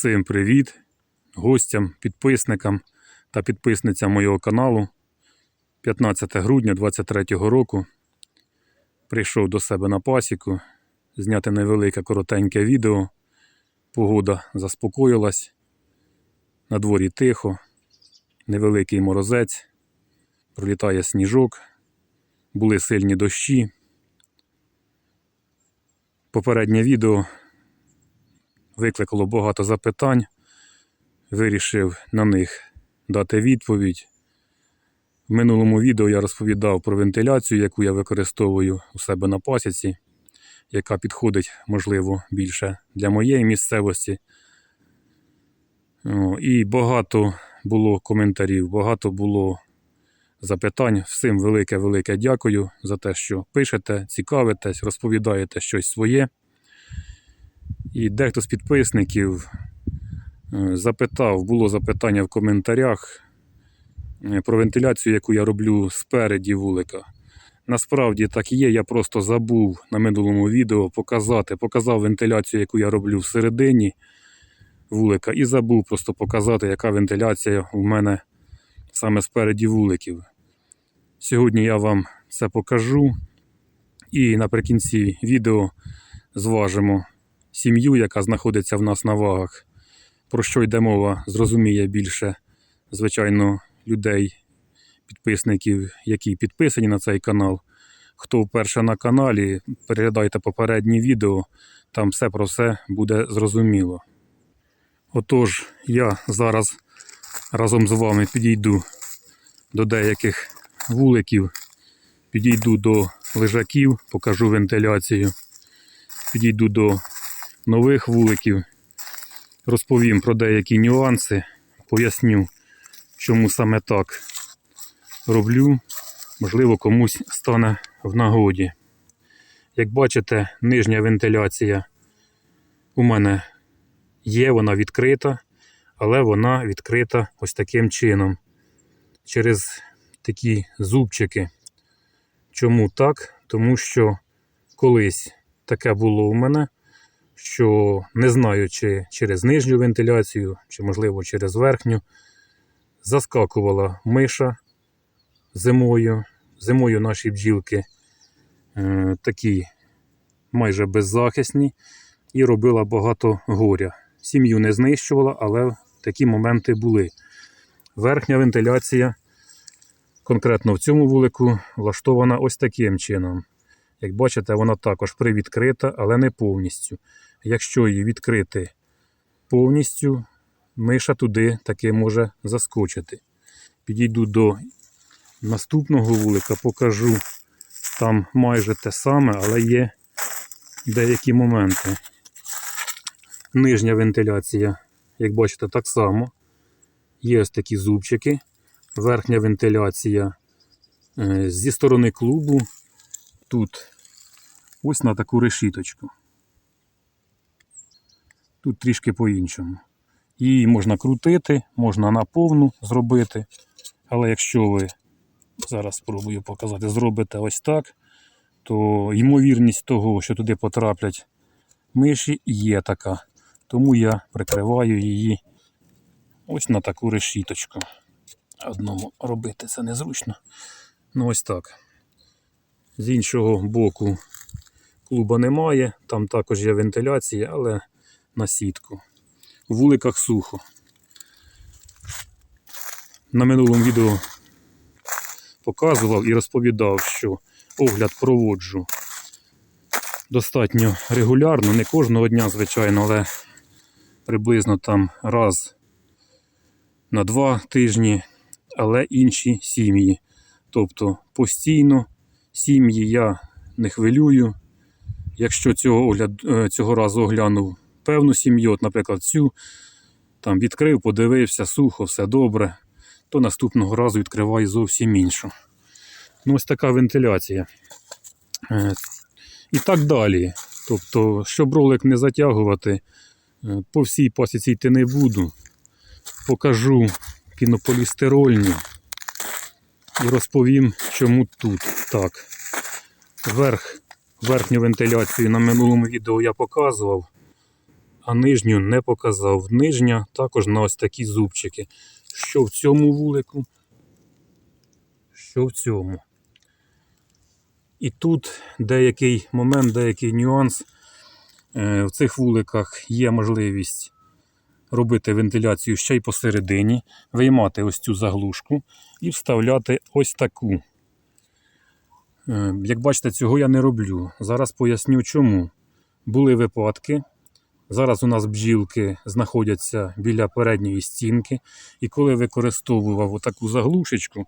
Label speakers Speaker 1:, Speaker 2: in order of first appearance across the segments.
Speaker 1: Всім привіт гостям, підписникам та підписницям моєго каналу. 15 грудня 2023 року прийшов до себе на пасіку зняти невелике коротеньке відео. Погода заспокоїлась. На дворі тихо, невеликий морозець, пролітає сніжок, були сильні дощі. Попереднє відео викликало багато запитань. Вирішив на них дати відповідь. В минулому відео я розповідав про вентиляцію, яку я використовую у себе на пасіці, яка підходить, можливо, більше для моєї місцевості. І багато було коментарів, багато було запитань. Всім велике-велике дякую за те, що пишете, цікавитесь, розповідаєте щось своє. І дехто з підписників е, запитав, було запитання в коментарях е, про вентиляцію, яку я роблю спереді вулика. Насправді так і є, я просто забув на минулому відео показати, показав вентиляцію, яку я роблю всередині вулика, і забув просто показати, яка вентиляція у мене саме спереді вуликів. Сьогодні я вам це покажу. І наприкінці відео зважимо сім'ю, яка знаходиться в нас на вагах. Про що йде мова, зрозуміє більше, звичайно, людей, підписників, які підписані на цей канал. Хто вперше на каналі, переглядайте попередні відео, там все про все буде зрозуміло. Отож, я зараз разом з вами підійду до деяких вуликів, підійду до лежаків, покажу вентиляцію, підійду до нових вуликів, розповім про деякі нюанси, поясню, чому саме так роблю. Можливо, комусь стане в нагоді. Як бачите, нижня вентиляція у мене є, вона відкрита, але вона відкрита ось таким чином. Через такі зубчики. Чому так? Тому що колись таке було у мене, що не знаю, чи через нижню вентиляцію, чи, можливо, через верхню, заскакувала миша зимою. Зимою наші бджілки е, такі майже беззахисні і робила багато горя. Сім'ю не знищувала, але такі моменти були. Верхня вентиляція, конкретно в цьому вулику, влаштована ось таким чином. Як бачите, вона також привідкрита, але не повністю. Якщо її відкрити повністю, миша туди таки може заскочити. Підійду до наступного вулика, покажу. Там майже те саме, але є деякі моменти. Нижня вентиляція, як бачите, так само. Є ось такі зубчики. Верхня вентиляція е, зі сторони клубу. Тут ось на таку решіточку. Тут трішки по-іншому. Її можна крутити, можна на повну зробити. Але якщо ви, зараз спробую показати, зробите ось так, то ймовірність того, що туди потраплять миші, є така. Тому я прикриваю її ось на таку решіточку. Одному робити це незручно. Ну ось так. З іншого боку клуба немає, там також є вентиляція, але на сітку. У вуликах сухо. На минулому відео показував і розповідав, що огляд проводжу достатньо регулярно, не кожного дня, звичайно, але приблизно там раз на два тижні, але інші сім'ї. Тобто постійно сім'ї я не хвилюю. Якщо цього огляд, е, цього разу оглянув певну сім'ю, от, наприклад, цю, там відкрив, подивився, сухо, все добре, то наступного разу відкриваю зовсім іншу. Ну, ось така вентиляція. Е, І так далі. Тобто, щоб ролик не затягувати, е, по всій пасіці йти не буду. Покажу пінополістирольні і розповім, чому тут так. Верх, Верхню вентиляцію на минулому відео я показував. А нижню не показав. Нижня також на ось такі зубчики. Що в цьому вулику, що в цьому. І тут деякий момент, деякий нюанс. Е, В цих вуликах є можливість робити вентиляцію ще й посередині, виймати ось цю заглушку і вставляти ось таку. Е, Як бачите, цього я не роблю. Зараз поясню чому. Були випадки. Зараз у нас бджілки знаходяться біля передньої стінки, і коли використовував отаку заглушечку,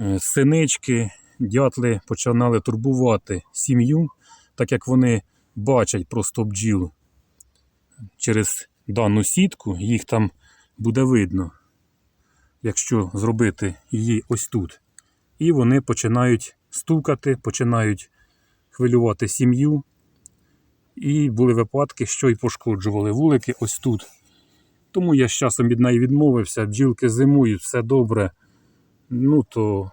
Speaker 1: е, синички, дятли починали турбувати сім'ю, так як вони бачать просто бджіл через дану сітку, їх там буде видно, якщо зробити її ось тут. І вони починають стукати, починають хвилювати сім'ю. І були випадки, що й пошкоджували вулики ось тут. Тому я з часом від неї відмовився, бджілки зимують, все добре. Ну то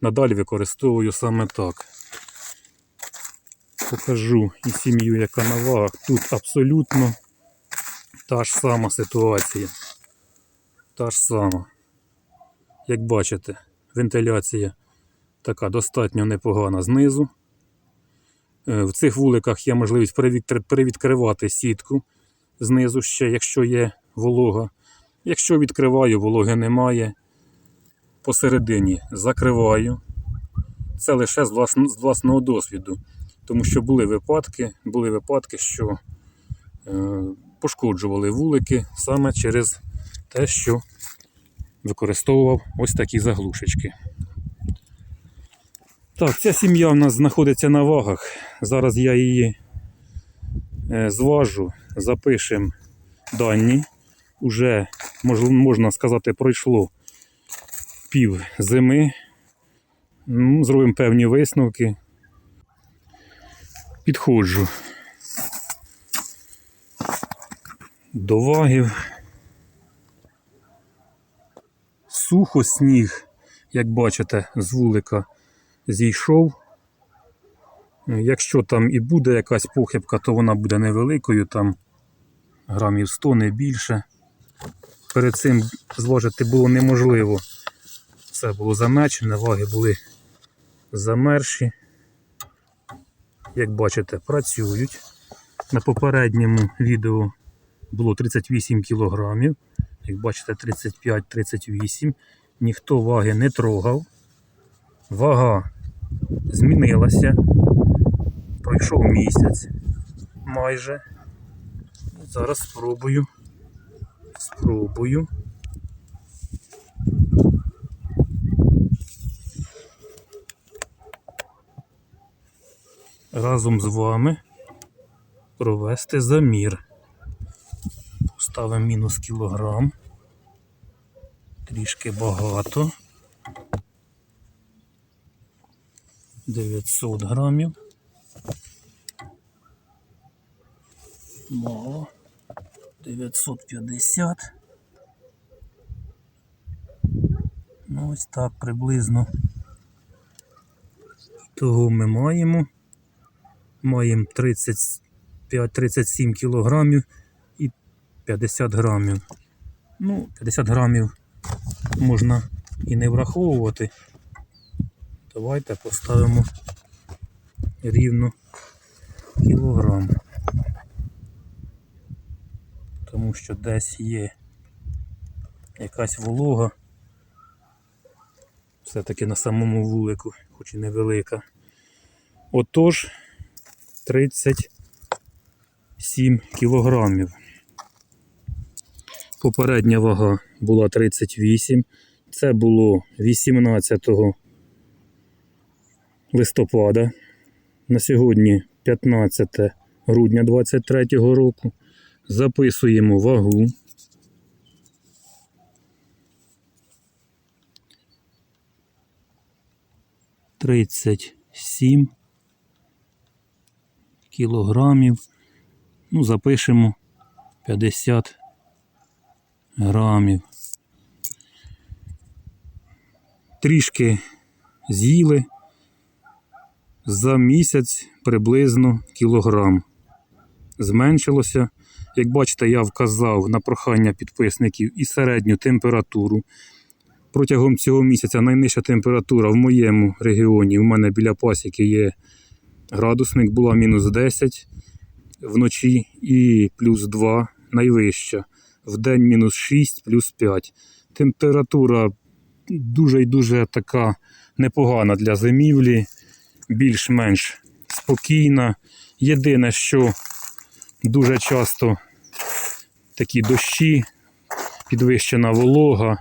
Speaker 1: надалі використовую саме так. Покажу і сім'ю, яка на вагах. Тут абсолютно та ж сама ситуація. Та ж сама. Як бачите, вентиляція така достатньо непогана знизу. Е, В цих вуликах є можливість перевідкр- перевідкривати сітку знизу ще, якщо є волога. Якщо відкриваю, вологи немає. Посередині закриваю. Це лише з власного досвіду. Тому що були випадки, були випадки, що е, пошкоджували вулики саме через те, що використовував ось такі заглушечки. Так, ця сім'я в нас знаходиться на вагах. Зараз я її е, зважу, запишемо дані. Уже, можна сказати, пройшло пів зими. Ну, Зробимо певні висновки. Підходжу до вагів. Сухо сніг, як бачите, з вулика зійшов. Якщо там і буде якась похибка, то вона буде невеликою, там грамів 100 не більше. Перед цим зважити було неможливо. Все було замечене, ваги були замерші. Як бачите, працюють. На попередньому відео було 38 кілограмів. Як бачите, 35-38. Ніхто ваги не трогав. Вага змінилася. Пройшов місяць майже. Зараз спробую. Спробую. Разом з вами провести замір. Поставимо мінус кілограм. Трішки багато. 900 грамів. Мало. 950. Ну, ось так приблизно. Того ми маємо. Маємо 35-37 кілограмів і 50 грамів. Ну, 50 грамів можна і не враховувати. Давайте поставимо рівно кілограм. Тому що десь є якась волога. Все-таки на самому вулику, хоч і невелика. Отож 37 кілограмів. Попередня вага була 38. Це було 18 листопада. На сьогодні 15 грудня 23 року. Записуємо вагу. Тридцять сім кілограмів. Ну, запишемо 50 грамів. Трішки з'їли за місяць приблизно кілограм. Зменшилося Як бачите, я вказав на прохання підписників і середню температуру. Протягом цього місяця найнижча температура в моєму регіоні, в мене біля пасіки є градусник, була мінус 10 вночі і плюс 2 найвища. В день мінус 6, плюс 5. Температура дуже і дуже така непогана для зимівлі, більш-менш спокійна. Єдине, що дуже часто такі дощі, підвищена волога,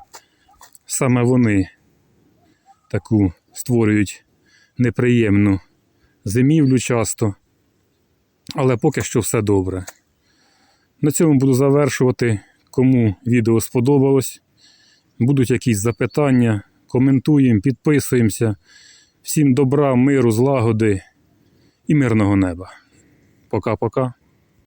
Speaker 1: саме вони таку створюють неприємну зимівлю часто. Але поки що все добре. На цьому буду завершувати. Кому відео сподобалось, будуть якісь запитання, коментуємо, підписуємося. Всім добра, миру, злагоди і мирного неба. Пока-пока.